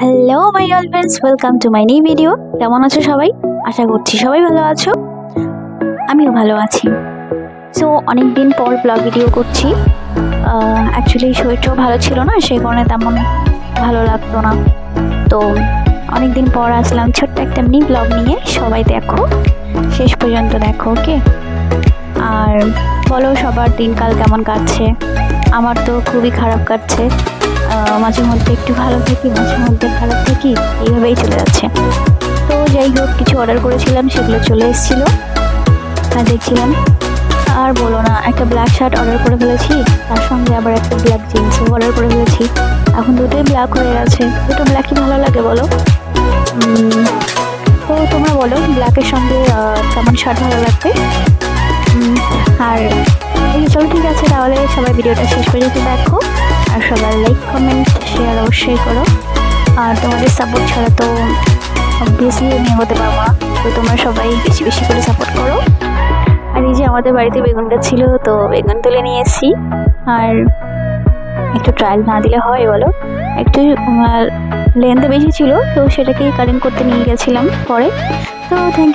Hello my all friends welcome to my new video কেমন আছো সবাই? আশা করছি সবাই ভালো আছো। আমিও ভালো আছি। সো অনেক দিন পর ব্লগ ভিডিও করছি। অ্যাকচুয়ালি শরীরটাও ভালো ছিল না, সেই কারণে তেমন ভালো লাগতো না। তো অনেক দিন পর আসলাম ছোট্ট একটা মিনি ব্লগ নিয়ে। সবাই দেখো। শেষ পর্যন্ত দেখো ওকে আর বলো, সবার দিনকাল কেমন কাটছে? আমার তো খুবই খারাপ কাটছে। মাঝে মধ্যে একটু ভালো থাকি, মাঝে মধ্যে খারাপ থাকি, এইভাবেই চলে যাচ্ছে। তো যাই হোক, কিছু অর্ডার করেছিলাম, সেগুলো চলে এসেছিল। আর দেখছিলাম, আর বলো না, একটা ব্ল্যাক শার্ট অর্ডার করে ফেলেছি, তার সঙ্গে আবার একটা ব্ল্যাক জিন্সও অর্ডার করে ফেলেছি। এখন দুটোই ব্ল্যাক হয়ে গেছে দুটো ব্ল্যাকই ভালো লাগে, বলো। তো তোমরা বলো ব্ল্যাকের সঙ্গে কেমন শার্ট ভালো লাগবে? আর চলো ঠিক আছে, তাহলে সবাই ভিডিওটা শেষ পর্যন্ত দেখো, আর সবাই অবশ্যই করো। আর তোমাদের সাপোর্ট ছাড়া তো অবভিয়াসলি আমি হতে পারব না। তো তোমরা সবাই বেশি বেশি করে সাপোর্ট করো। আর এই যে আমাদের বাড়িতে বেগুন গাছ ছিল, তো বেগুন তুলে নিয়ে এসেছি। আর একটু ট্রায়াল না দিলে হয় বলো? একটু লেন্থ বেশি ছিল, তো সেটাকেই কারেন্ট করতে নিয়ে গেছিলাম পরে। তো থ্যাংক